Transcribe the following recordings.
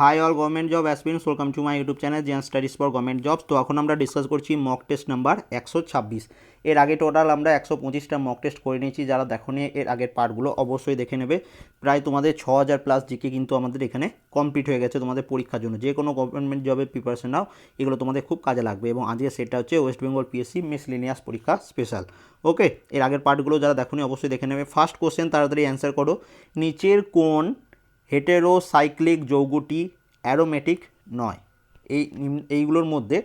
Hi all government job aspirants welcome to my YouTube channel Gyan studies for government jobs তো এখন আমরা discuss করছি mock test number একশো ছাব্বিশ। এর আগে টোটাল আমরা একশো পঁচিশটা মক টেস্ট করে নিয়েছি, যারা দেখোনি এর আগের পার্টগুলো অবশ্যই দেখে নেবে। প্রায় তোমাদের ছ হাজার প্লাস জিকে কিন্তু আমাদের এখানে কমপ্লিট হয়ে গেছে তোমাদের পরীক্ষার জন্য। যে কোনো গভর্নমেন্ট জবের প্রিপারেশন নাও, এগুলো তোমাদের খুব কাজে লাগবে। এবং আজকে সেটা হচ্ছে ওয়েস্ট বেঙ্গল পিএসসি মিসলিনিয়াস পরীক্ষা স্পেশাল ওকে এর আগের পার্টগুলো যারা দেখোনি অবশ্যই দেখে নেবে। ফার্স্ট কোশ্চেন তাড়াতাড়ি অ্যান্সার করো। নিচের কোন হেটেরোসাইক্লিক যৌগটি অ্যারোমেটিক নয়। এই এইগুলোর মধ্যে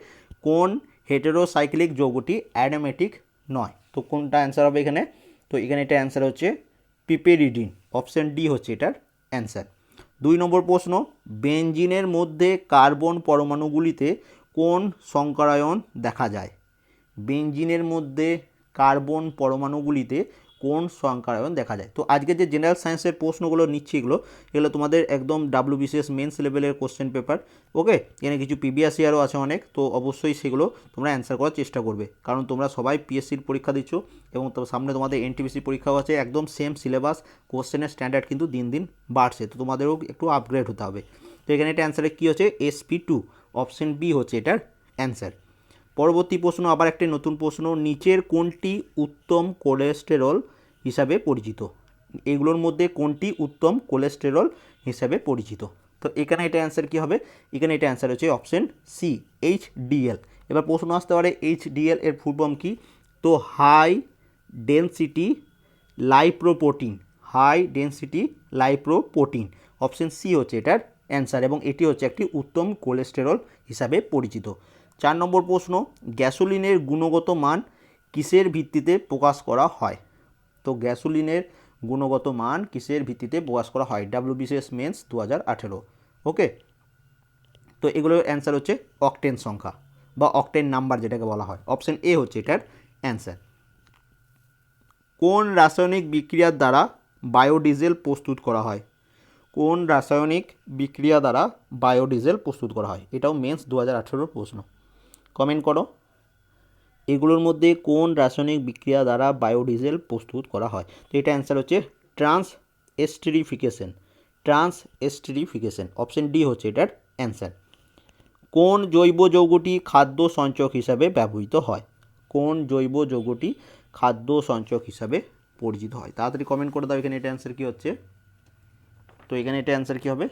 কোন হেটেরোসাইক্লিক যৌগটি অ্যারোমেটিক নয়? তো কোনটা অ্যান্সার হবে এখানে? তো এখানে এটা অ্যান্সার হচ্ছে পিপেরিডিন। অপশান ডি হচ্ছে এটার অ্যান্সার দুই নম্বর প্রশ্ন বেঞ্জিনের মধ্যে কার্বন পরমাণুগুলিতে কোন সংকরায়ন দেখা যায়? বেঞ্জিনের মধ্যে কার্বন পরমাণুগুলিতে কোন সংকরায়ন দেখা যায়। তো আজকে যে জেনারেল সায়েন্সের প্রশ্নগুলো নিচ্ছি এগুলো এগুলো তোমাদের একদম ডাব্লিউ বিসিএস মেন্স লেভেলের কোশ্চেন পেপার ওকে এখানে কিছু পিবিএস ইয়ারও আছে অনেক, তো অবশ্যই সেগুলো তোমরা অ্যান্সার করার চেষ্টা করবে। কারণ তোমরা সবাই পিএসসির পরীক্ষা দিচ্ছ এবং সামনে তোমাদের এনটিপিসি পরীক্ষাও আছে, একদম সেম সিলেবাস কোশ্চেনের স্ট্যান্ডার্ড কিন্তু দিন দিন বাড়ছে, তো তোমাদেরও একটু আপগ্রেড হতে হবে। তো এখানে এটা অ্যান্সারে কী হচ্ছে? এসপি টু অপশন বি হচ্ছে এটার অ্যান্সার পরবর্তী প্রশ্ন, আবার একটি নতুন প্রশ্ন, নিচের কোনটি উত্তম কোলেস্টেরল হিসাবে পরিচিত। এগুলোর মধ্যে কোনটি উত্তম কোলেস্টেরল হিসাবে পরিচিত? তো এখানে এটা অ্যান্সার কী হবে? এখানে এটা অ্যান্সার হচ্ছে অপশন সি এইচ ডিএল এবার প্রশ্ন আসতে পারে এইচ ডিএল এর ফর্ম কী? তো high density lipoprotein high density lipoprotein option C হচ্ছে এটার অ্যান্সার এবং এটি হচ্ছে একটি উত্তম কোলেস্টেরল হিসাবে পরিচিত। চার নম্বর প্রশ্ন, গ্যাসোলিনের গুণগত মান কিসের ভিত্তিতে প্রকাশ করা হয়? তো গ্যাসোলিনের গুণগত মান কিসের ভিত্তিতে প্রকাশ করা হয়? ডাব্লিউবিসিএস মেন্স দু হাজার আঠেরো। ওকে? তো এগুলোর অ্যান্সার হচ্ছে অকটেন সংখ্যা বা অকটেন নাম্বার যেটাকে বলা হয়। অপশন এ হচ্ছে এটার অ্যান্সার। কোন রাসায়নিক বিক্রিয়ার দ্বারা বায়োডিজেল প্রস্তুত করা হয়? কোন রাসায়নিক বিক্রিয়া দ্বারা বায়োডিজেল প্রস্তুত করা হয়? এটাও মেন্স দু হাজার প্রশ্ন। কমেন্ট করো। এগুলোর মধ্যে কোন রাসায়নিক বিক্রিয়া দ্বারা বায়োডিজেল প্রস্তুত করা হয়? তো এটা অ্যান্সার হচ্ছে transesterification transesterification option D হচ্ছে এটার অ্যান্সার কোন জৈব যৌগটি খাদ্য সঞ্চয়ক হিসাবে ব্যবহৃত হয়? কোন জৈব যৌগটি খাদ্য সঞ্চয়ক হিসাবে পরিচিত হয়? তাড়াতাড়ি কমেন্ট করে দাও, এখানে এটা অ্যান্সার কী হচ্ছে? তো এখানে এটা অ্যান্সার কী হবে?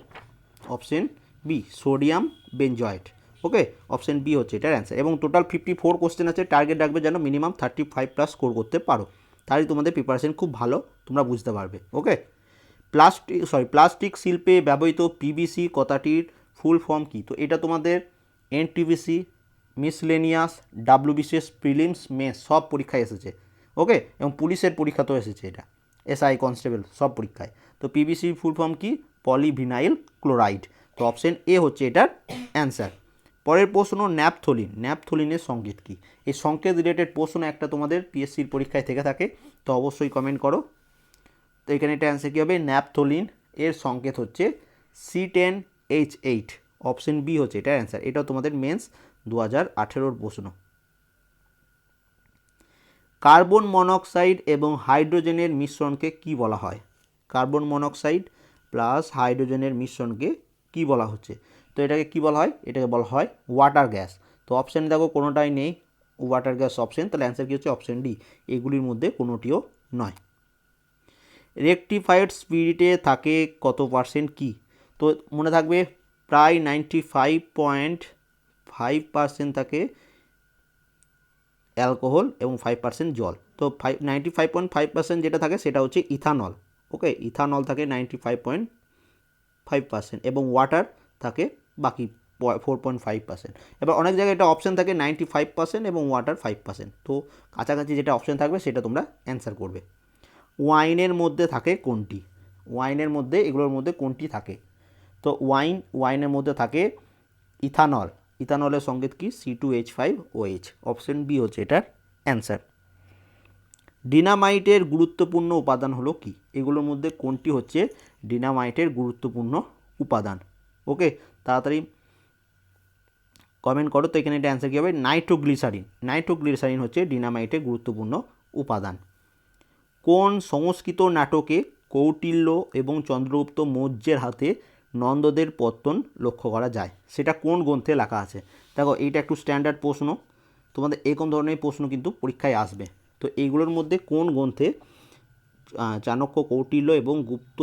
Option B sodium benzoate okay option B হচ্ছে এটার অ্যান্সার এবং টোটাল ফিফটি ফোর কোশ্চেন আছে টার্গেট রাখবে যেন minimum thirty five plus score করতে পারো। তাহলে তোমাদের প্রিপারেশন খুব ভালো, তোমরা বুঝতে পারবে। ওকে প্লাস্টিক সরি প্লাস্টিক শিল্পে ব্যবহৃত পিভিসি কথাটির ফুল ফর্ম কী? তো এটা তোমাদের এনটিভিসি মিসলেনিয়াস ডাব্লিউবিসিএস প্রিলিমস মেস সব পরীক্ষায় এসেছে। ওকে এবং পুলিশের পরীক্ষাতেও এসেছে এটা। এসআই কনস্টেবল সব পরীক্ষায়। তো পিভিসি ফুল ফর্ম কি? পলিভিনাইল ক্লোরাইড তো অপশন এ হচ্ছে এটার অ্যান্সার পরের প্রশ্ন ন্যাপথলিন। ন্যাপথলিনের সংকেত কী? এই সংকেত রিলেটেড প্রশ্ন একটা তোমাদের পিএসসির পরীক্ষায় থেকে থাকে, তো অবশ্যই কমেন্ট করো। তো এখানে এটা অ্যান্সার কী হবে? ন্যাপথলিন এর সংকেত হচ্ছে C ten H eight option B হচ্ছে এটার অ্যান্সার এটাও তোমাদের মেন্স দু হাজার আঠেরোর প্রশ্ন। কার্বন মনোক্সাইড এবং হাইড্রোজেনের মিশ্রণকে কি বলা হয়? কার্বন মনোক্সাইড প্লাস হাইড্রোজেনের মিশ্রণকে কি বলা হচ্ছে? তো এটাকে কি বলা হয়? এটাকে বলা হয় ওয়াটার গ্যাস তো অপশানে দেখো কোনোটাই নেই ওয়াটার গ্যাস অপশন তাহলে অ্যান্সার কী হচ্ছে? অপশন ডি এগুলির মধ্যে কোনোটিও নয়। রেকটিফাইড স্পিরিটে থাকে কত পার্সেন্ট কি? তো মনে থাকবে প্রায় ninety five point five percent থাকে অ্যালকোহল এবং ফাইভ পার্সেন্ট জল। তো five ninety five point five percent যেটা থাকে সেটা হচ্ছে ইথানল ওকে ইথানল থাকে ninety five point five percent এবং ওয়াটার থাকে বাকি ফোর পয়েন্ট ফাইভ পার্সেন্ট এবার অনেক জায়গায় এটা অপশান থাকে নাইনটি ফাইভ পার্সেন্ট এবং ওয়াটার ফাইভ পার্সেন্ট তো কাছাকাছি যেটা অপশান থাকবে সেটা তোমরা অ্যান্সার করবে। ওয়াইনের মধ্যে থাকে কোনটি? ওয়াইনের মধ্যে, এগুলোর মধ্যে কোনটি থাকে? তো ওয়াইন ওয়াইনের মধ্যে থাকে ইথানল ইথানলের সংগীত কি? C two H five O H option B হচ্ছে এটার অ্যান্সার ডিনামাইটের গুরুত্বপূর্ণ উপাদান হলো কি? এগুলোর মধ্যে কোনটি হচ্ছে? ডিনামাইটের গুরুত্বপূর্ণ উপাদান। ওকে তাড়াতাড়ি কমেন্ট করো, তো এখানে এটা অ্যান্সার কী হবে? নাইট্রোগ্লিসারিন। নাইট্রোগ্লিসারিন হচ্ছে ডিনামাইটের গুরুত্বপূর্ণ উপাদান। কোন সংস্কৃত নাটকে কৌটিল্য এবং চন্দ্রগুপ্ত মৌর্যের হাতে নন্দদের পত্তন লক্ষ্য করা যায়? সেটা কোন গ্রন্থে লেখা আছে? দেখো, এইটা একটু স্ট্যান্ডার্ড প্রশ্ন। তোমাদের এরকম ধরনের প্রশ্ন কিন্তু পরীক্ষায় আসবে। তো এইগুলোর মধ্যে কোন গ্রন্থে চাণক্য কৌটিল্য এবং গুপ্ত,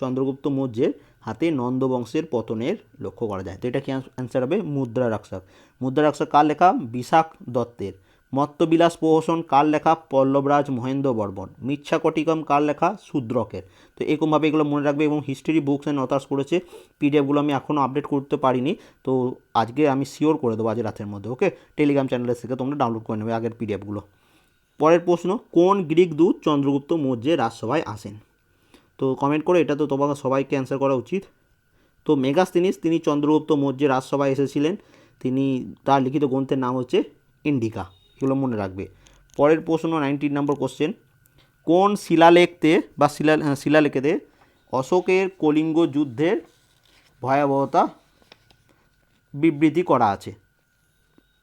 চন্দ্রগুপ্ত মৌর্যের হাতে নন্দবংশের পতনের লক্ষ্য করা যায়। তো এটা কি অ্যান্সার হবে? মুদ্রা রক্ষক মুদ্রা রক্ষক কার লেখা? বিশাখ দত্তের। মত্তবিলাস প্রহসন কার লেখা? পল্লবরাজ মহেন্দ্র বর্মন। মিচ্ছা কটিকম কার লেখা? শূদ্রকের। তো এরকমভাবে এগুলো মনে রাখবে এবং হিস্ট্রি বুকস অ্যান্ড অথার্স করেছে। পিডিএফগুলো আমি এখনও আপডেট করতে পারিনি। তো আজকে আমি শিওর করে দেবো আজ রাতের মধ্যে ওকে টেলিগ্রাম চ্যানেলের থেকে তোমরা ডাউনলোড করে নেবে আগের পিডিএফগুলো পরের প্রশ্ন, কোন গ্রিক দূত চন্দ্রগুপ্ত মৌর্যের রাজসভায় আসেন? তো কমেন্ট করে এটা তো তোমাকে সবাইকে অ্যান্সার করা উচিত। তো মেগাস্তিনিস তিনি চন্দ্রগুপ্ত মৌর্যের রাজসভায় এসেছিলেন। তিনি তার লিখিত গ্রন্থের নাম হচ্ছে ইন্ডিকা, এগুলো মনে রাখবে। পরের প্রশ্ন নাইনটিন নম্বর কোশ্চেন কোন শিলালেখতে বা শিলা শিলালেখেতে অশোকের কলিঙ্গ যুদ্ধের ভয়াবহতা বিবৃতি করা আছে?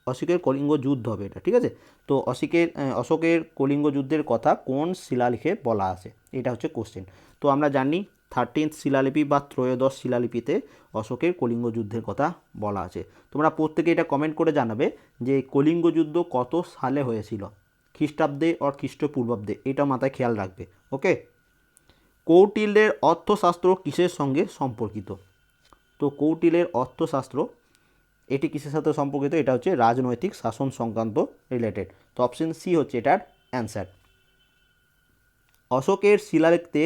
অশোকের কলিঙ্গ যুদ্ধ হবে এটা, ঠিক আছে? তো অশোকের অশোকের কলিঙ্গ যুদ্ধের কথা কোন শিলালেখে বলা আছে? এটা হচ্ছে কোশ্চেন তো আমরা জানি থার্টিন্থ শিলালিপি বা ত্রয়োদশ শিলালিপিতে অশোকের কলিঙ্গ যুদ্ধের কথা বলা আছে। তোমরা প্রত্যেকে এটা কমেন্ট করে জানাবে যে কলিঙ্গ যুদ্ধ কত সালে হয়েছিল? খ্রিস্টাব্দে আর খ্রিস্টপূর্বাব্দে, এটা মাথায় খেয়াল রাখবে ওকে কৌটিল্যের অর্থশাস্ত্র কিসের সঙ্গে সম্পর্কিত? তো কৌটিল্যের অর্থশাস্ত্র, এটি কিসের সাথে সম্পর্কিত? এটা হচ্ছে রাজনৈতিক শাসন সংক্রান্ত রিলেটেড তো অপশন সি হচ্ছে এটার অ্যান্সার অশোকের শিলালেখতে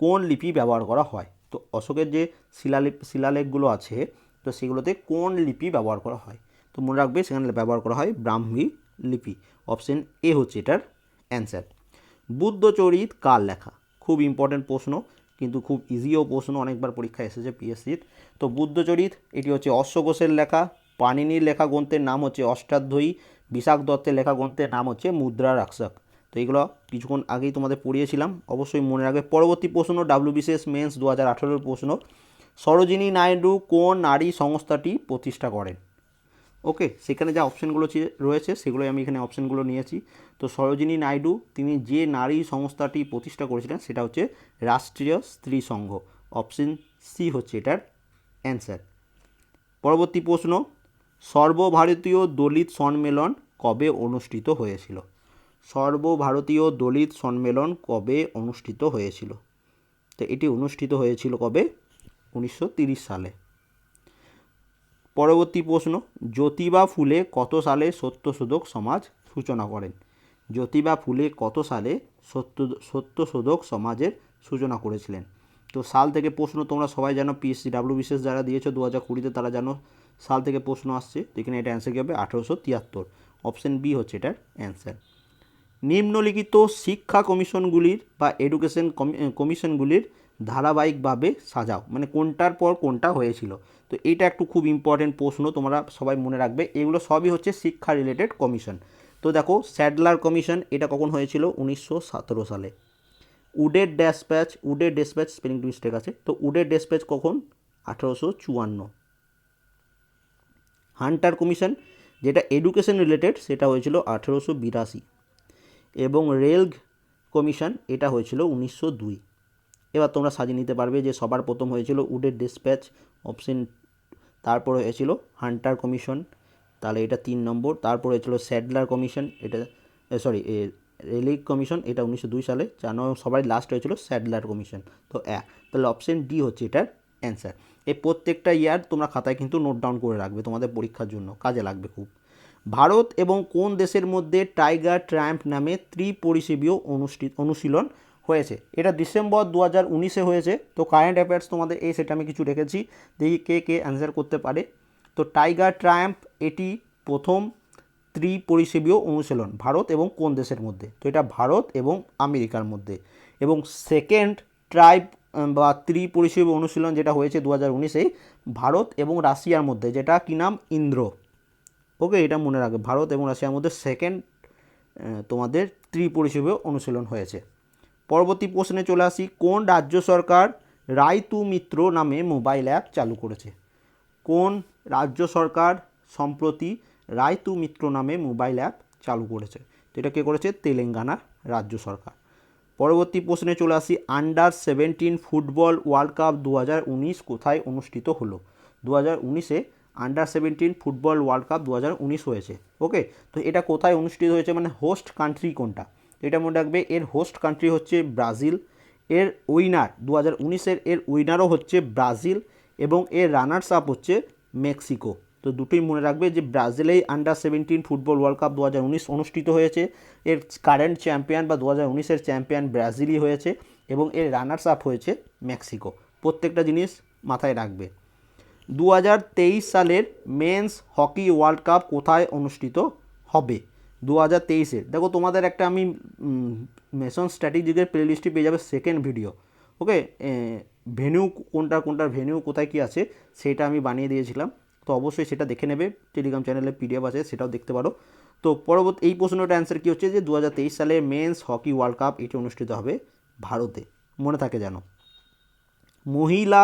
কোন লিপি ব্যবহার করা হয়? তো অশোকের যে শিলালিপ, শিলালেখগুলো আছে, তো সেগুলোতে কোন লিপি ব্যবহার করা হয়? তো মনে রাখবে সেখানে ব্যবহার করা হয় ব্রাহ্মী লিপি। অপশন এ হচ্ছে এটার অ্যান্সার। বুদ্ধচরিত কার লেখা? খুব ইম্পর্ট্যান্ট প্রশ্ন, কিন্তু খুব ইজিও প্রশ্ন, অনেকবার পরীক্ষায় এসেছে পিএসসির তো বুদ্ধচরিত, এটি হচ্ছে অশ্ব ঘোষের লেখা, পাণিনির লেখা গ্রন্থের নাম হচ্ছে অষ্টাধ্যায়ী বিশাখ দত্তের লেখা গ্রন্থের নাম হচ্ছে মুদ্রা রাক্ষক তো এইগুলো কিছুক্ষণ আগেই তোমাদের পড়িয়েছিলাম। অবশ্যই মনে রাখবে, পরবর্তী প্রশ্ন ডাব্লিউবিসিএস মেন্স দু হাজার আঠেরোর প্রশ্ন, সরোজিনী নাইডু কোন নারী সংস্থাটি প্রতিষ্ঠা করেন? ওকে, সেখানে যা অপশানগুলো রয়েছে, সেগুলোই আমি এখানে অপশানগুলো নিয়েছি। তো সরোজিনী নাইডু, তিনি যে নারী সংস্থাটি প্রতিষ্ঠা করেছিলেন, সেটা হচ্ছে রাষ্ট্রীয় স্ত্রী সংঘ। অপশন সি হচ্ছে এটার অ্যান্সার। পরবর্তী প্রশ্ন, সর্বভারতীয় দলিত সম্মেলন কবে অনুষ্ঠিত হয়েছিল? সর্বভারতীয় দলিত সম্মেলন কবে অনুষ্ঠিত হয়েছিল? তো এটি অনুষ্ঠিত হয়েছিল কবে? উনিশশো সালে। পরবর্তী প্রশ্ন, জ্যোতিবা ফুলে কত সালে সত্যশোধক সমাজ সূচনা করেন? জ্যোতিবা ফুলে কত সালে সত্য, সত্যশোধক সমাজের সূচনা করেছিলেন? তো সাল থেকে প্রশ্ন তোমরা সবাই জানো পিএসসি ডাব্লিউ বিশেষ যারা দিয়েছ দু হাজার কুড়িতে, তারা জানো সাল থেকে প্রশ্ন আসছে। এখানে এটা অ্যান্সার কী হবে? আঠেরোশো তিয়াত্তর। অপশন বি হচ্ছে এটার অ্যান্সার নিম্নলিখিত শিক্ষা কমিশনগুলির বা এডুকেশন কমিশনগুলির ধারাবাহিকভাবে সাজাও। মানে কোনটার পর কোনটা হয়েছিল। তো এটা একটু খুব ইম্পর্টেন্ট প্রশ্ন তোমরা সবাই মনে রাখবে। এগুলো সবই হচ্ছে শিক্ষা রিলেটেড কমিশন। তো দেখো, স্যাডলার কমিশন এটা কখন হয়েছিল? উনিশশো সতেরো সালে। উডের ড্যাসপ্যাচ, উডের ডেসপ্যাচ স্পেলিং মিস্টেক আছে। তো উডের ডেসপ্যাচ কখন? আঠেরোশো চুয়ান্ন। হান্টার কমিশন, যেটা এডুকেশন রিলেটেড সেটা হয়েছিল আঠেরোশো বিরাশি। এবং রেল কমিশন এটা হয়েছিল উনিশশো দুই। এবার তোমরা সাজিয়ে নিতে পারবে যে সবার প্রথম হয়েছিল উডের ডিসপ্যাচ, অপশন তারপর হয়েছিল হান্টার কমিশন, তাহলে এটা তিন নম্বর, তারপর হয়েছিল স্যাডলার কমিশন, এটা সরি রেলিক কমিশন, এটা উনিশশো দুই সালে নম্বর সবাই লাস্ট হয়েছিল স্যাডলার কমিশন, তো এক তাহলে অপশন ডি হচ্ছে এটার অ্যান্সার এই প্রত্যেকটা ইয়ার তোমরা খাতায় কিন্তু নোট ডাউন করে রাখবে তোমাদের পরীক্ষার জন্য, কাজে লাগবে খুব। ভারত এবং কোন দেশের মধ্যে টাইগার ট্রাম্প নামে ত্রিপরিষেবীয় অনুষ্ঠিত, অনুশীলন হয়েছে? এটা ডিসেম্বর দু হাজার উনিশে হয়েছে। তো কারেন্ট অ্যাফেয়ার্স তোমাদের এই সেটা আমি কিছু রেখেছি। দেখি কে কে অ্যান্সার করতে পারে। তো টাইগার ট্রাম্প, এটি প্রথম ত্রিপরিষেবীয় অনুশীলন ভারত এবং কোন দেশের মধ্যে? তো এটা ভারত এবং আমেরিকার মধ্যে। এবং সেকেন্ড ট্রাইব বা ত্রিপরিষেবী অনুশীলন যেটা হয়েছে দু হাজার উনিশে ভারত এবং রাশিয়ার মধ্যে, যেটা কি নাম? ইন্দ্র। ওকে এটা মনে রাখবে। ভারত এবং রাশিয়ার মধ্যে সেকেন্ড তোমাদের ত্রিপরিষেবীয় অনুশীলন হয়েছে। পরবর্তী প্রশ্নে চলে আসি, কোন রাজ্য সরকার রায়তু মিত্র নামে মোবাইল অ্যাপ চালু করেছে? কোন রাজ্য সরকার সম্প্রতি রায়তু মিত্র নামে মোবাইল অ্যাপ চালু করেছে? তো এটা কে করেছে? তেলেঙ্গানা রাজ্য সরকার। পরবর্তী প্রশ্নে চলে আসি under seventeen football world cup দু হাজার উনিশ কোথায় অনুষ্ঠিত হলো? দু হাজার উনিশে under seventeen football world cup দু হাজার উনিশ হয়েছে ওকে তো এটা কোথায় অনুষ্ঠিত হয়েছে? মানে হোস্ট কান্ট্রি কোনটা? এটা মনে রাখবে, এর হোস্ট কান্ট্রি হচ্ছে ব্রাজিল, এর উইনার দু হাজার উনিশের এর উইনারও হচ্ছে ব্রাজিল এবং এর রানার্স আপ হচ্ছে মেক্সিকো। তো দুটোই মনে রাখবে যে ব্রাজিলেই under seventeen football world cup দু হাজার উনিশ অনুষ্ঠিত হয়েছে, এর কারেন্ট চ্যাম্পিয়ন বা দু হাজার উনিশের চ্যাম্পিয়ন ব্রাজিলই হয়েছে এবং এর রানার্স আপ হয়েছে মেক্সিকো। প্রত্যেকটা জিনিস মাথায় রাখবে। দু হাজার তেইশ সালের মেন্স হকি ওয়ার্ল্ড কাপ কোথায় অনুষ্ঠিত হবে? দু হাজার তেইশে। দেখো, তোমাদের একটা আমি মেশন স্ট্র্যাটেজিকের প্লেলিস্টে পেয়ে যাবে সেকেন্ড ভিডিও ওকে ভেনিউ কোনটা, কোনটার ভেনিউ কোথায় কী আছে, সেটা আমি বানিয়ে দিয়েছিলাম। তো অবশ্যই সেটা দেখে নেবে। টেলিগ্রাম চ্যানেলে পিডিএফ আছে, সেটাও দেখতে পারো। তো পরবর্তী, এই প্রশ্নটার অ্যান্সার কী হচ্ছে যে দু হাজার তেইশ সালে মেন্স হকি ওয়ার্ল্ড কাপ এটি অনুষ্ঠিত হবে ভারতে। মনে থাকে জানো মহিলা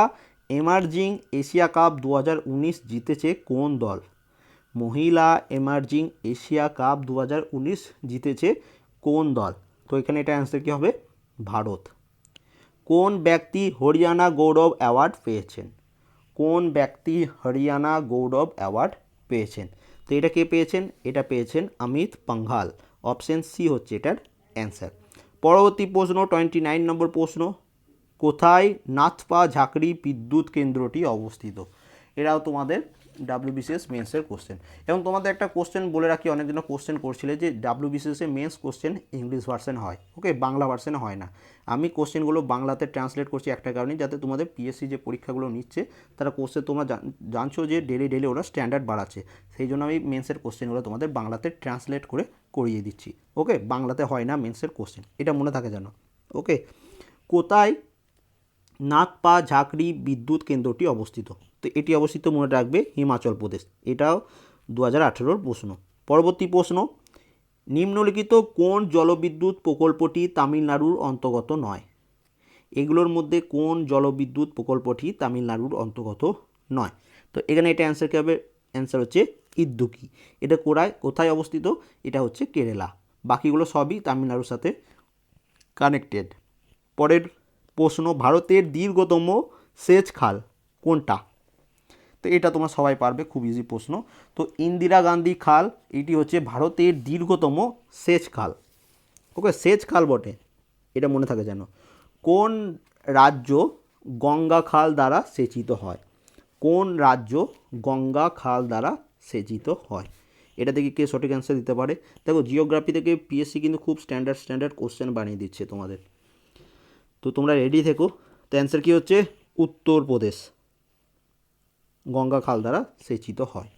এমার্জিং এশিয়া কাপ দু হাজার উনিশ জিতেছে কোন দল? মহিলা এমার্জিং এশিয়া কাপ দু হাজার উনিশ জিতেছে কোন দল? তো এখানে এটা অ্যান্সার কী হবে? ভারত। কোন ব্যক্তি হরিয়ানা গৌরব অ্যাওয়ার্ড পেয়েছেন? কোন ব্যক্তি হরিয়ানা গৌরব অ্যাওয়ার্ড পেয়েছেন? তো এটা কে পেয়েছেন? এটা পেয়েছেন অমিত পাঙ্ঘাল অপশন সি হচ্ছে এটার অ্যান্সার পরবর্তী প্রশ্ন টোয়েন্টি নাইন নম্বর প্রশ্ন। কোথায় নাথপা ঝাঁকড়ি বিদ্যুৎ কেন্দ্রটি অবস্থিত? এরাও তোমাদের ডাব্লিউবিসিএস মেন্সের কোশ্চেন এবং তোমাদের একটা কোশ্চেন বলে রাখি অনেকদিন কোশ্চেন করছিলে যে ডাব্লিউবিসিএসে মেন্স কোশ্চেন ইংলিশ ভার্সন হয় ওকে বাংলা ভার্সনে হয় না। আমি কোশ্চেনগুলো বাংলাতে ট্রান্সলেট করছি একটা কারণে যাতে তোমাদের পিএসসি যে পরীক্ষাগুলো নিচ্ছে, তারা কোশ্চেন তোমরা জানছো যে ডেলি ডেলি ওরা স্ট্যান্ডার্ড বাড়াচ্ছে। সেই জন্য আমি মেন্সের কোশ্চেনগুলো তোমাদের বাংলাতে ট্রান্সলেট করে করিয়ে দিচ্ছি ওকে বাংলাতে হয় না মেন্সের কোশ্চেন এটা মনে থাকে জানো ওকে কোথায় নাগপা ঝাঁকড়ি, বিদ্যুৎ কেন্দ্রটি অবস্থিত। তো এটি অবস্থিত মনে রাখবে হিমাচল প্রদেশ। এটাও দু হাজার আঠেরোর প্রশ্ন। পরবর্তী প্রশ্ন, নিম্নলিখিত কোন জলবিদ্যুৎ প্রকল্পটি তামিলনাড়ুর অন্তর্গত নয়? এগুলোর মধ্যে কোন জলবিদ্যুৎ প্রকল্পটি তামিলনাড়ুর অন্তর্গত নয়? তো এখানে এটা অ্যান্সার কী হবে? অ্যান্সার হচ্ছে ইদ্দুকি এটা কোরায়, কোথায় অবস্থিত? এটা হচ্ছে কেরালা। বাকিগুলো সবই তামিলনাড়ুর সাথে কানেক্টেড পরের প্রশ্ন ভারতের দীর্ঘতম সেচ খাল কোনটা? তো এটা তোমরা সবাই পারবে, খুব ইজি প্রশ্ন। তো ইন্দিরা গান্ধী খাল, এটি হচ্ছে ভারতের দীর্ঘতম সেচ খাল। ওকে, সেচ খাল বটে, এটা মনে থাকে যেন। কোন রাজ্য গঙ্গা খাল দ্বারা সেচিত হয়? কোন রাজ্য গঙ্গা খাল দ্বারা সেচিত হয়? এটা থেকে কে সঠিক অ্যান্সার দিতে পারে? দেখো জিওগ্রাফি থেকে পিএসসি কিন্তু খুব স্ট্যান্ডার্ড স্ট্যান্ডার্ড কোশ্চেন বানিয়ে দিচ্ছে তোমাদের। তো তোমরা রেডি থেকো। তো অ্যান্সার কী হচ্ছে? উত্তরপ্রদেশ গঙ্গা খাল দ্বারা সেচিত হয়।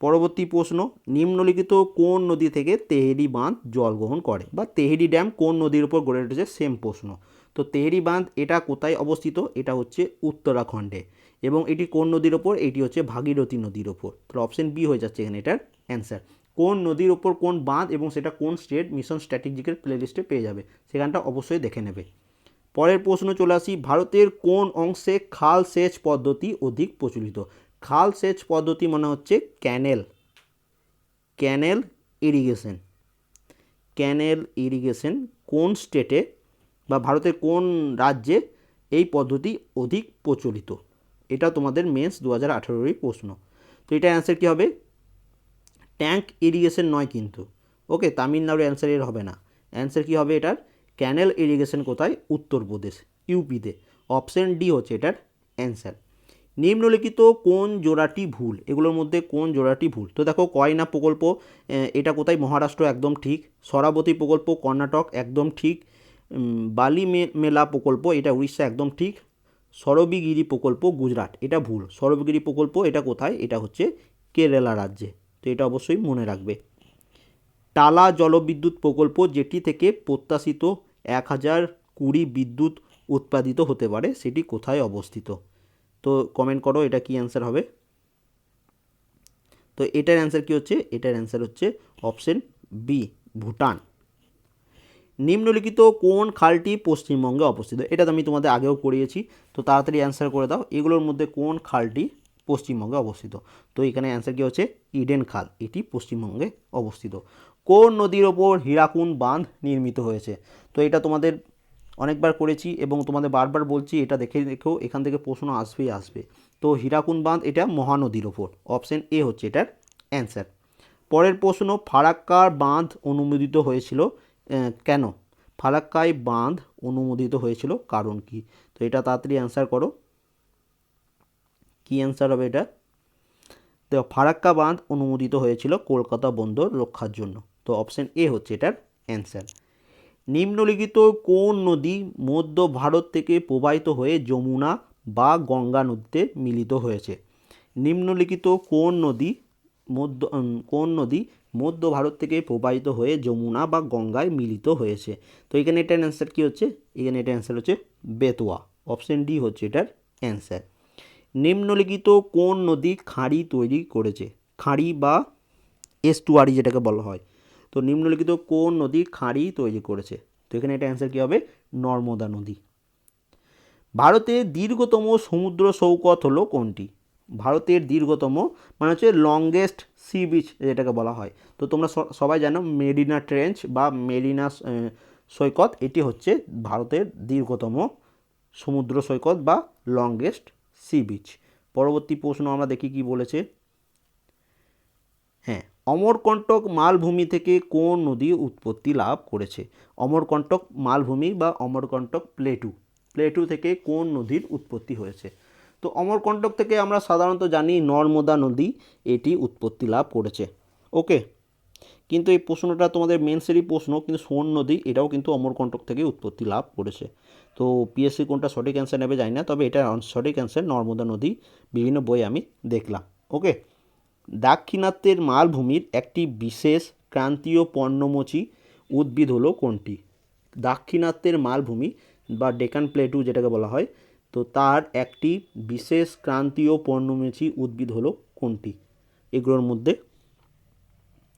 পরবর্তী প্রশ্ন, নিম্নলিখিত কোন নদী থেকে তেহেরি বাঁধ জল গ্রহণ করে? বা তেহেরি ড্যাম কোন নদীর উপর গড়ে উঠেছে? সেম প্রশ্ন। তো তেহেরি বাঁধ এটা কোথায় অবস্থিত? এটা হচ্ছে উত্তরাখণ্ডে। এবং এটি কোন নদীর ওপর এটি হচ্ছে ভাগীরথী নদীর ওপর তাহলে অপশন বি হয়ে যাচ্ছে এখানে এটার অ্যান্সার কোন নদীর ওপর কোন বাঁধ এবং সেটা কোন স্টেট মিশন স্ট্র্যাটেজিকের প্লেলিস্টে পেয়ে যাবে? সেখানটা অবশ্যই দেখে নেবে। পরের প্রশ্ন চলে আসি, ভারতের কোন অংশে খাল সেচ পদ্ধতি অধিক প্রচলিত? খাল সেচ পদ্ধতি মনে হচ্ছে canal. Canal irrigation. Canal irrigation কোন স্টেটে বা ভারতের কোন রাজ্যে এই পদ্ধতি অধিক প্রচলিত? এটা তোমাদের মেন্স দু হাজার আঠেরোরই প্রশ্ন। তো এটা অ্যান্সার কী হবে? ট্যাঙ্ক ইরিগেশন নয় কিন্তু। ওকে তামিলনাড়ু অ্যান্সার এর হবে না। অ্যান্সার কী হবে এটার? ক্যানেল ইরিগেশন কোথায়? উত্তরপ্রদেশ ইউপিতে। অপশন ডি হচ্ছে এটার অ্যান্সার। নিম্নলিখিত কোন জোড়াটি ভুল? এগুলোর মধ্যে কোন জোড়াটি ভুল? তো দেখো, কয়না প্রকল্প এটা কোথায়? মহারাষ্ট্র একদম ঠিক, সরাবতী প্রকল্প, কর্ণাটক একদম ঠিক বালি মেলা প্রকল্প, এটা উড়িষ্যা একদম ঠিক, সরবিগিরি প্রকল্প, গুজরাট, এটা ভুল। সরবিগিরি প্রকল্প, এটা কোথায়? এটা হচ্ছে কেরালা রাজ্যে। তো এটা অবশ্যই মনে রাখবে। টালা জলবিদ্যুৎ প্রকল্প, যেটি থেকে প্রত্যাশিত এক হাজার কুড়ি বিদ্যুৎ উৎপাদিত হতে পারে, সেটি কোথায় অবস্থিত? তো কমেন্ট করো, এটা কি অ্যান্সার হবে? তো এটার অ্যান্সার কি হচ্ছে? এটার অ্যান্সার হচ্ছে অপশন বি ভুটান। নিম্নলিখিত কোন খালটি পশ্চিমবঙ্গে অবস্থিত? এটা তো আমি তোমাদের আগেও করিয়েছি, তো তাড়াতাড়ি অ্যান্সার করে দাও, এগুলোর মধ্যে কোন খালটি পশ্চিমবঙ্গে অবস্থিত? তো এখানে অ্যান্সার কি হচ্ছে? ইডেন খাল, এটি পশ্চিমবঙ্গে অবস্থিত। কোন নদীর ওপর হীরাকুন্দ বাঁধ নির্মিত হয়েছে? তো এটা তোমাদের অনেকবার করেছি এবং তোমাদের বারবার বলছি, এটা দেখে রেখেও এখান থেকে প্রশ্ন আসবেই আসবে। তো হীরাকুন্দ বাঁধ এটা মহানদীর ওপর অপশন এ হচ্ছে এটার অ্যান্সার পরের প্রশ্ন, ফারাক্কার বাঁধ অনুমোদিত হয়েছিল কেন? ফারাক্কায় বাঁধ অনুমোদিত হয়েছিল কারণ কি? তো এটা তাড়াতাড়ি অ্যান্সার করো। কি অ্যান্সার হবে এটা তো ফারাক্কা বাঁধ অনুমোদিত হয়েছিল কলকাতা বন্দর রক্ষার জন্য। তো অপশন এ হচ্ছে এটার অ্যান্সার নিম্নলিখিত কোন নদী মধ্য ভারত থেকে প্রবাহিত হয়ে যমুনা বা গঙ্গা নদীতে মিলিত হয়েছে? নিম্নলিখিত কোন নদী মধ্য কোন নদী মধ্য ভারত থেকে প্রবাহিত হয়ে যমুনা বা গঙ্গায় মিলিত হয়েছে? তো এখানে এটার অ্যান্সার কী হচ্ছে? এখানে এটার অ্যান্সার হচ্ছে বেতোয়া। অপশন ডি হচ্ছে এটার অ্যান্সার নিম্নলিখিত কোন নদী খাঁড়ি তৈরি করেছে? খাঁড়ি বা এস্টুয়ারি যেটাকে বলা হয়। তো নিম্নলিখিত কোন নদী খাঁড়ি তৈরি করেছে? তো এখানে এটা অ্যান্সার কী হবে? নর্মদা নদী। ভারতে দীর্ঘতম সমুদ্র সৈকত হলো কোনটি? ভারতের দীর্ঘতম মানে হচ্ছে লংগেস্ট সি বিচ যেটাকে বলা হয়। তো তোমরা সবাই জানো মেরিনা ট্রেঞ্চ বা মেরিনা সৈকত, এটি হচ্ছে ভারতের দীর্ঘতম সমুদ্র সৈকত বা লংগেস্ট সি বিচ পরবর্তী প্রশ্ন আমরা দেখি কি বলেছে। অমরকণ্টক মালভূমি থেকে কোন নদী উৎপত্তি লাভ করেছে? অমরকণ্টক মালভূমি বা অমরকণ্টক প্লেটু। প্লেটু থেকে কোন নদীর উৎপত্তি হয়েছে? তো অমরকণ্টক থেকে আমরা সাধারণত জানি নর্মদা নদী, এটি উৎপত্তি লাভ করেছে। ওকে, কিন্তু এই প্রশ্নটা তোমাদের মেনসেরই প্রশ্ন, কিন্তু সোন নদী, এটাও কিন্তু অমরকণ্টক থেকে উৎপত্তি লাভ করেছে। তো পিএসসি কোনটা সঠিক অ্যান্সার নেবে জানি না, তবে এটা সঠিক অ্যান্সার নর্মদা নদী, বিভিন্ন বই আমি দেখলাম। ওকে দাক্ষিণাত্যের মালভূমির একটি বিশেষ ক্রান্তীয় পর্ণমোচী উদ্ভিদ হলো কোনটি? দাক্ষিণাত্যের মালভূমি বা ডেকান প্লেটু যেটাকে বলা হয়, তো তার একটি বিশেষ ক্রান্তীয় পর্ণমোচী উদ্ভিদ হলো কোনটি? এগুলোর মধ্যে।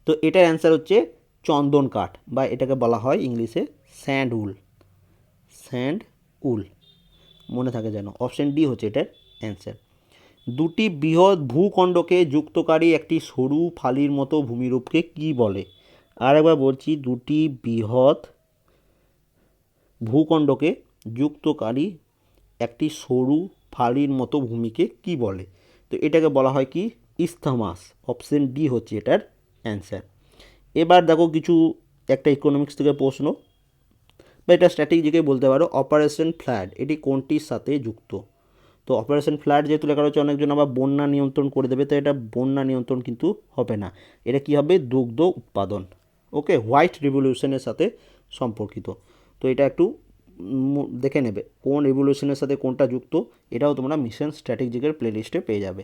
তো এটার অ্যান্সার হচ্ছে চন্দন কাঠ বা এটাকে বলা হয় ইংলিশে স্যান্ড উল। স্যান্ড উল। মনে থাকে যেন। অপশন ডি হচ্ছে এটার অ্যান্সার দুটি বৃহৎ ভূখণ্ডকে যুক্তকারী একটি সরু ফালির মতো ভূমিরূপকে কি বলে? আর একবার বলছি, দুটি বৃহৎ ভূখণ্ডকে যুক্তকারী একটি সরু ফালির মতো ভূমিকে কি বলে? তো এটাকে বলা হয় কি? ইস্থামাস অপশন ডি হচ্ছে এটার অ্যান্সার। এবার দেখো কিছু একটা ইকোনমিক্স থেকে প্রশ্ন। বা এটা স্ট্র্যাটেজিকে বলতে পারো অপারেশন ফ্ল্যাড এটি কোনটির সাথে যুক্ত? তো অপারেশন ফ্ল্যাড যেহেতু লেখা রয়েছে, অনেকজন আবার বন্যা নিয়ন্ত্রণ করে দেবে, তো এটা বন্যা নিয়ন্ত্রণ কিন্তু হবে না। এটা কি হবে? দুগ্ধ উৎপাদন। ওকে, হোয়াইট রিভলিউশনের সাথে সম্পর্কিত। তো এটা একটু দেখে নেবে, কোন রিভলিউশনের সাথে কোনটা যুক্ত, এটাও তোমরা মিশন স্ট্র্যাটেজিকের প্লেলিস্টে পেয়ে যাবে।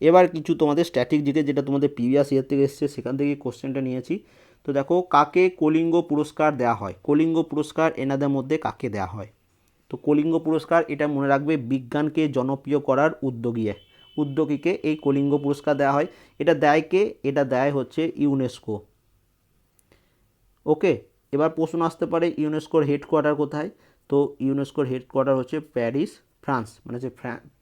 এবার কিছু তোমাদের স্ট্র্যাটেজিকে যেটা তোমাদের প্রিভিয়াস ইয়ার থেকে এসছে, সেখান থেকে কোশ্চেনটা নিয়েছি। তো দেখো, কাকে কলিঙ্গ পুরস্কার দেওয়া হয়? কলিঙ্গ পুরস্কার এনাদের মধ্যে কাকে দেওয়া হয়? তো কলিঙ্গ পুরস্কার এটা মনে রাখবে বিজ্ঞানকে জনপ্রিয় করার উদ্যোগী উদ্যোগীকে এই কলিঙ্গ পুরস্কার দেওয়া হয়। এটা দেয় কে? এটা দেয় হচ্ছে ইউনেস্কো। ওকে, এবার প্রশ্ন আসতে পারে ইউনেস্কোর হেডকোয়ার্টার কোথায়? তো ইউনেস্কোর হেডকোয়ার্টার হচ্ছে প্যারিস, ফ্রান্স মানে যে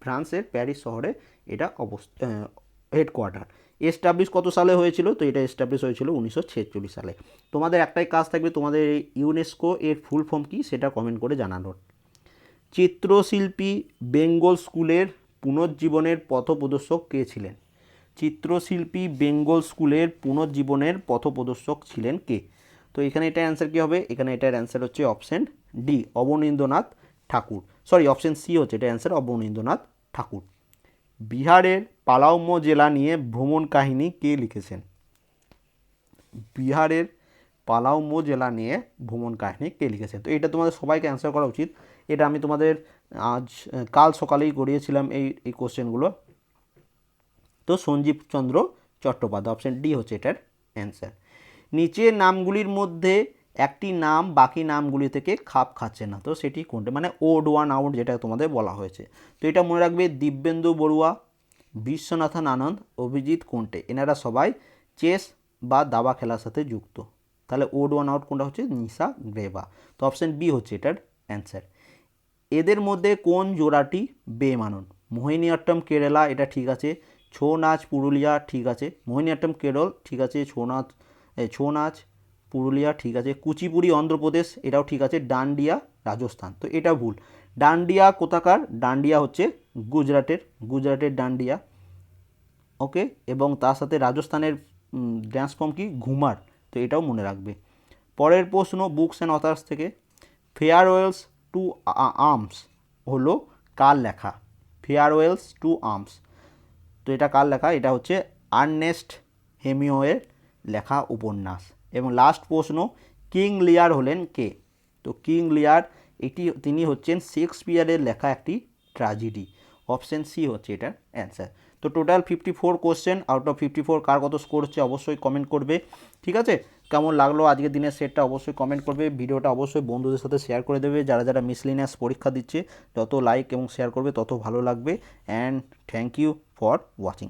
ফ্রান্সের প্যারিস শহরে এটা অবস্থা হেডকোয়ার্টার। এস্টাবলিশ কত সালে হয়েছিল? তো এটা এস্টাবলিশ হয়েছিল উনিশশো ছেচল্লিশ সালে। তোমাদের একটাই কাজ থাকবে, তোমাদের ইউনেস্কো এর ফুল ফর্ম কি? সেটা কমেন্ট করে জানানোর। চিত্রশিল্পী বেঙ্গল স্কুলের পুনর্জীবনের পথপ্রদর্শক কে ছিলেন? চিত্রশিল্পী বেঙ্গল স্কুলের পুনর্জীবনের পথপ্রদর্শক ছিলেন কে? তো এখানে এটা অ্যান্সার কী হবে? এখানে এটার অ্যান্সার হচ্ছে option D Abanindranath Tagore. Sorry option C হচ্ছে এটা অ্যান্সার অবনীন্দ্রনাথ ঠাকুর। বিহারের পালাউম জেলা নিয়ে ভ্রমণ কাহিনী কে লিখেছেন? বিহারের পালাউম জেলা নিয়ে ভ্রমণ কাহিনী কে লিখেছেন? তো এটা তোমাদের সবাইকে অ্যান্সার করা উচিত। এটা আমি তোমাদের আজ কাল সকালেই করিয়েছিলাম এই এই কোশ্চেনগুলো তো সঞ্জীব চন্দ্র চট্টোপাধ্যায় অপশন ডি হচ্ছে এটার অ্যান্সার নিচের নামগুলির মধ্যে একটি নাম, বাকি নামগুলি থেকে খাপ খাচ্ছে না। তো সেটি কোনটা? মানে ওড ওয়ান আউট যেটা তোমাদের বলা হয়েছে। তো এটা মনে রাখবে দিব্যেন্দু বড়ুয়া, বিশ্বনাথন আনন্দ, অভিজিৎ কোন্টে? এনারা সবাই চেস বা দাবা খেলার সাথে যুক্ত। তাহলে ওড ওয়ান আউট কোনটা হচ্ছে? নিশা গ্রেভা তো অপশন বি হচ্ছে এটার অ্যান্সার এদের মধ্যে কোন জোড়াটি বেমানন? মোহিনীঅট্টম কেরালা, এটা ঠিক আছে। ছৌ নাচ পুরুলিয়া, ঠিক আছে। মোহিনীঅট্টম কেরল, ঠিক আছে। ছৌ নাচ ছৌ নাচ পুরুলিয়া, ঠিক আছে। কুচিপুড়ি, অন্ধ্রপ্রদেশ, এটাও ঠিক আছে। ডান্ডিয়া, রাজস্থান, তো এটা ভুল। ডান্ডিয়া কোথাকার? ডান্ডিয়া হচ্ছে গুজরাটের গুজরাটের ডান্ডিয়া, ওকে? এবং তার সাথে রাজস্থানের ড্যান্স ফর্ম কি? ঘুমার, তো এটাও মনে রাখবে। পরের প্রশ্ন বুকস অ্যান্ড অথার্স থেকে। ফেয়ারওয়েলস টু আর্মস হলো কার লেখা। ফেয়ারওয়েলস টু আর্মস তো এটা কার লেখা, এটা হচ্ছে আর্নেস্ট হেমিওয়ের লেখা উপন্যাস। এবং লাস্ট প্রশ্ন কিং লিয়ার হলেন কে? তো কিং লিয়ার এটি, তিনি হচ্ছেন শেক্সপিয়ারের লেখা একটি ট্র্যাজেডি অপশন সি হচ্ছে এটার অ্যান্সার তো total fifty four question out of fifty four কার কত স্কোর হচ্ছে অবশ্যই কমেন্ট করবে, ঠিক আছে? কেমন লাগল আজকের দিনের সেটটা অবশ্যই কমেন্ট করবে, ভিডিওটা অবশ্যই বন্ধুদের সাথে শেয়ার করে দেবে, যারা যারা মিসলিনিয়াস পরীক্ষা দিচ্ছে, যত লাইক এবং শেয়ার করবে, তত ভালো লাগবে and thank you for watching